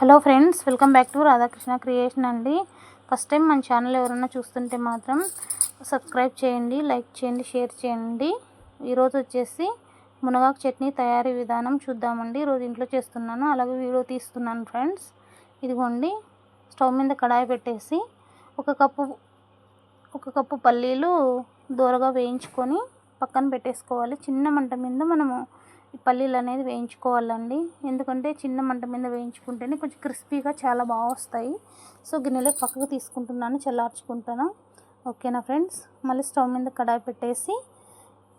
Hello friends welcome back to Radhakrishna creation అండి. First time మన channel ఎవరైనా చూస్తుంటే మాత్రం సబ్స్క్రైబ్ చేయండి లైక్ చేయండి షేర్ చేయండి. ఈరోజు వచ్చేసి మునగాకు చట్నీ తయారీ విధానం చూద్దామండి. ఈరోజు ఇంట్లో చేస్తున్నాను అలాగే వీడియో తీస్తున్నాను ఫ్రెండ్స్. ఇదిగోండి స్టవ్ మీద కడాయి పెట్టేసి ఒక కప్పు ఒక కప్పు పల్లీలు దూరగా వేయించుకొని పక్కన పెట్టేసుకోవాలి. చిన్న మంట మీద మనము పల్లీలు అనేది వేయించుకోవాలండి. ఎందుకంటే చిన్న మంట మీద వేయించుకుంటేనే కొంచెం క్రిస్పీగా చాలా బాగా వస్తాయి. సో గిన్నెలో పక్కకు తీసుకుంటున్నాను చల్లార్చుకుంటాను. ఓకేనా ఫ్రెండ్స్? మళ్ళీ స్టవ్ మీద కడాయి పెట్టేసి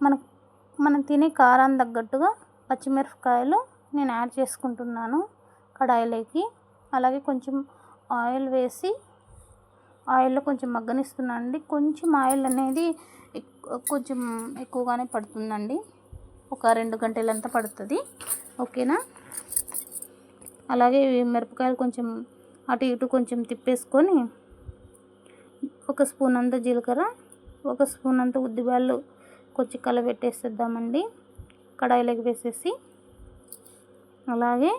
మన మనం తినే కారాన్ని తగ్గట్టుగా పచ్చిమిరపకాయలు నేను యాడ్ చేసుకుంటున్నాను కడాయిలోకి. అలాగే కొంచెం ఆయిల్ వేసి ఆయిల్లో కొంచెం మగ్గనిస్తున్నాను అండి కొంచెం ఆయిల్ అనేది కొంచెం ఎక్కువగానే పడుతుందండి. ఒక రెండు గంటలంతా పడుతుంది. ఓకేనా? అలాగే మిరపకాయలు కొంచెం అటు ఇటు కొంచెం తిప్పేసుకొని ఒక స్పూన్ అంత జీలకర్ర ఒక స్పూన్ అంత ఉద్దిబాళ్ళు కొంచెం కలబెట్టేసేద్దామండి. కడాయిలోకి వేసేసి అలాగే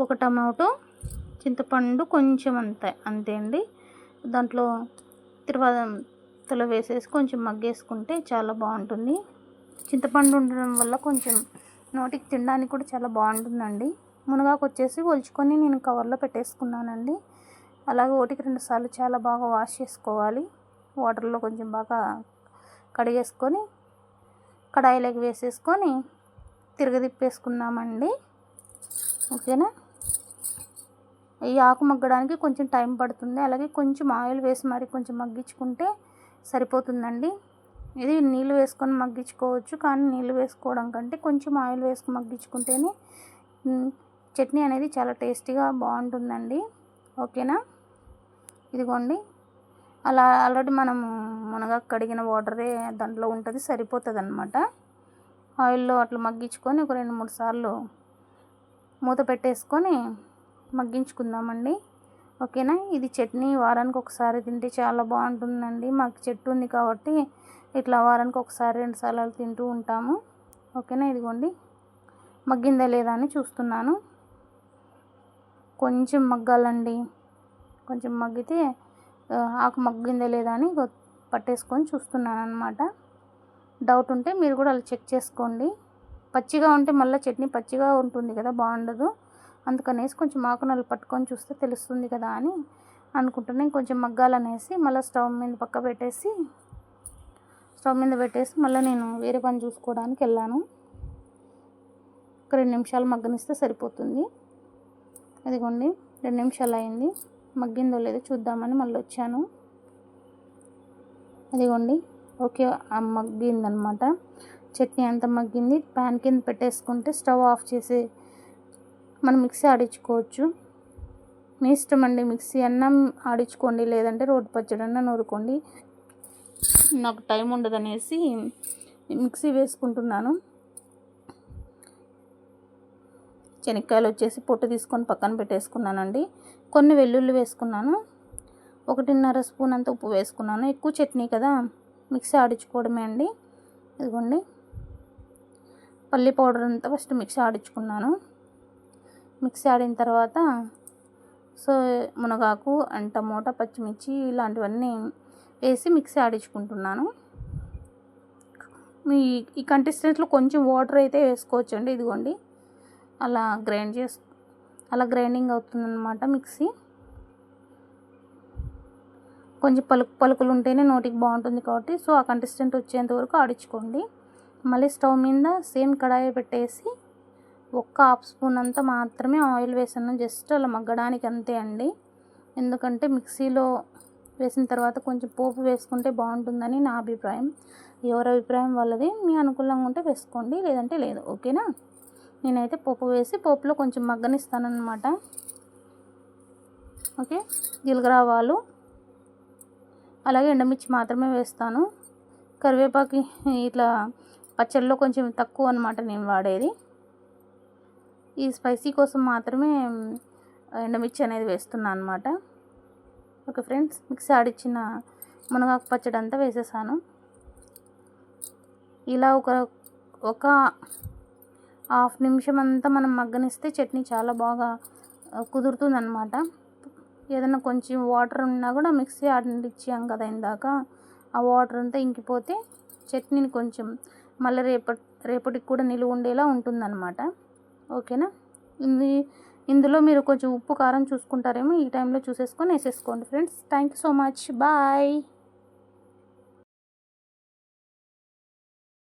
ఒక టమాటో చింతపండు కొంచెం అంతే అంతే అండి. దాంట్లో తిరువాతలో వేసేసి కొంచెం మగ్గేసుకుంటే చాలా బాగుంటుంది. చింతపండు ఉండడం వల్ల కొంచెం నోటికి తినడానికి కూడా చాలా బాగుంటుందండి. మునగాకు వచ్చేసి ఒలుచుకొని నేను కవర్లో పెట్టేసుకున్నానండి. అలాగే ఒకటికి రెండు సార్లు చాలా బాగా వాష్ చేసుకోవాలి. వాటర్లో కొంచెం బాగా కడిగేసుకొని కడాయిలోకి వేసేసుకొని తిరగదిప్పేసుకున్నామండి ఓకేనా? ఈ ఆకు మగ్గడానికి కొంచెం టైం పడుతుంది. అలాగే కొంచెం ఆయిల్ వేసి మరి కొంచెం మగ్గించుకుంటే సరిపోతుందండి. ఇది నీళ్ళు వేసుకొని మగ్గించుకోవచ్చు కానీ నీళ్ళు వేసుకోవడం కంటే కొంచెం ఆయిల్ వేసుకొని మగ్గించుకుంటేనే చట్నీ అనేది చాలా టేస్టీగా బాగుంటుందండి. ఓకేనా? ఇదిగోండి. అలా ఆల్రెడీ మనము మునగా కడిగిన వాటరే దాంట్లో ఉంటుంది సరిపోతుంది అనమాట ఆయిల్లో అట్లా మగ్గించుకొని ఒక రెండు మూడు సార్లు మూత పెట్టేసుకొని మగ్గించుకుందామండి. ఓకేనా? ఇది చట్నీ వారానికి ఒకసారి తింటే చాలా బాగుంటుందండి. మాకు చెట్టు ఉంది కాబట్టి ఇట్లా వారానికి ఒకసారి రెండు సార్లు అలా తింటూ ఉంటాము. ఓకేనా? ఇదిగోండి. మగ్గిందా లేదా అని చూస్తున్నాను. కొంచెం మగ్గాలండి. కొంచెం మగ్గితే ఆకు మగ్గిందా లేదా అని పట్టేసుకొని చూస్తున్నాను అనమాట డౌట్ ఉంటే మీరు కూడా అలా చెక్ చేసుకోండి. పచ్చిగా ఉంటే మళ్ళీ చట్నీ పచ్చిగా ఉంటుంది కదా బాగుండదు. అందుకనేసి కొంచెం ఆకునలు పట్టుకొని చూస్తే తెలుస్తుంది కదా అని అనుకుంటున్నాను కొంచెం మగ్గాలనేసి మళ్ళీ స్టవ్ మీద పక్క పెట్టేసి స్టవ్ మీద పెట్టేసి మళ్ళీ నేను వేరే పని చూసుకోవడానికి వెళ్ళాను. ఒక రెండు నిమిషాలు మగ్గనిస్తే సరిపోతుంది. అదిగోండి రెండు నిమిషాలు అయింది. మగ్గిందో లేదో చూద్దామని మళ్ళీ వచ్చాను. అదిగోండి ఓకే మగ్గిందనమాట. చట్నీ అంతా మగ్గింది. ప్యాన్ కింద పెట్టేసుకుంటే స్టవ్ ఆఫ్ చేసి మనం మిక్సీ ఆడించుకోవచ్చు. మీ ఇష్టం అండి మిక్సీ అన్నా ఆడించుకోండి లేదంటే రోడ్డు పచ్చడి అన్నా నూరుకోండి. నాకు టైం ఉండదనేసి మిక్సీ వేసుకుంటున్నాను. శనక్కాయలు వచ్చేసి పొట్టు తీసుకొని పక్కన పెట్టేసుకున్నానండి. కొన్ని వెల్లుల్లి వేసుకున్నాను. ఒకటిన్నర స్పూన్ అంత ఉప్పు వేసుకున్నాను. ఎక్కువ చట్నీ కదా మిక్సీ ఆడించుకోవడమే అండి. ఇదిగోండి. పల్లి పౌడర్ అంతా ఫస్ట్ మిక్సీ ఆడించుకున్నాను. మిక్సీ ఆడిన తర్వాత సో మునగాకు అండ్ టమోటా పచ్చిమిర్చి ఇలాంటివన్నీ వేసి మిక్సీ ఆడించుకుంటున్నాను. మీ ఈ కంటెస్టెంట్లో కొంచెం వాటర్ అయితే వేసుకోవచ్చు అండి ఇదిగోండి. అలా గ్రైండ్ చేసు అలా గ్రైండింగ్ అవుతుందన్నమాట మిక్సీ. కొంచెం పలుకు పలుకులు ఉంటేనే నోటికి బాగుంటుంది కాబట్టి సో ఆ కంటెస్టెంట్ వచ్చేంత వరకు ఆడించుకోండి. మళ్ళీ స్టవ్ మీద సేమ్ కడాయి పెట్టేసి ఒక్క హాఫ్ స్పూన్ అంతా మాత్రమే ఆయిల్ వేసాను. జస్ట్ అలా మగ్గడానికి అంతే అండి. ఎందుకంటే మిక్సీలో వేసిన తర్వాత కొంచెం పోపు వేసుకుంటే బాగుంటుందని నా అభిప్రాయం. ఎవరి అభిప్రాయం వాళ్ళది మీ అనుకూలంగా ఉంటే వేసుకోండి లేదంటే లేదు. ఓకేనా? నేనైతే పోపు వేసి పోపులో కొంచెం మగ్గనిస్తానన్నమాట. ఓకే? జీలకర్ర అలాగే ఎండమిర్చి మాత్రమే వేస్తాను. కరివేపాకు ఇట్లా పచ్చళ్ళలో కొంచెం తక్కువ అనమాట నేను వాడేది. ఈ స్పైసీ కోసం మాత్రమే ఎండమిర్చి అనేది వేస్తున్నాను అనమాట ఓకే ఫ్రెండ్స్ మిక్సీ ఆడిచ్చిన మునగాకు పచ్చడి అంతా వేసేసాను. ఇలా ఒక ఒక హాఫ్ నిమిషం అంతా మనం మగ్గనిస్తే చట్నీ చాలా బాగా కుదురుతుందనమాట ఏదైనా కొంచెం వాటర్ ఉన్నా కూడా మిక్సీ ఆడించాం కదా ఇందాక. ఆ వాటర్ అంతా ఇంకిపోతే చట్నీని కొంచెం మళ్ళీ రేపటి రేపటికి కూడా నిలువ ఉండేలా ఉంటుందన్నమాట. ఓకేనా? ఇది ఇందులో మీరు కొంచెం ఉప్పు కారం చూసుకుంటారేమో ఈ టైంలో చూసేసుకొని వేసేసుకోండి friends. Thank you so much. Bye.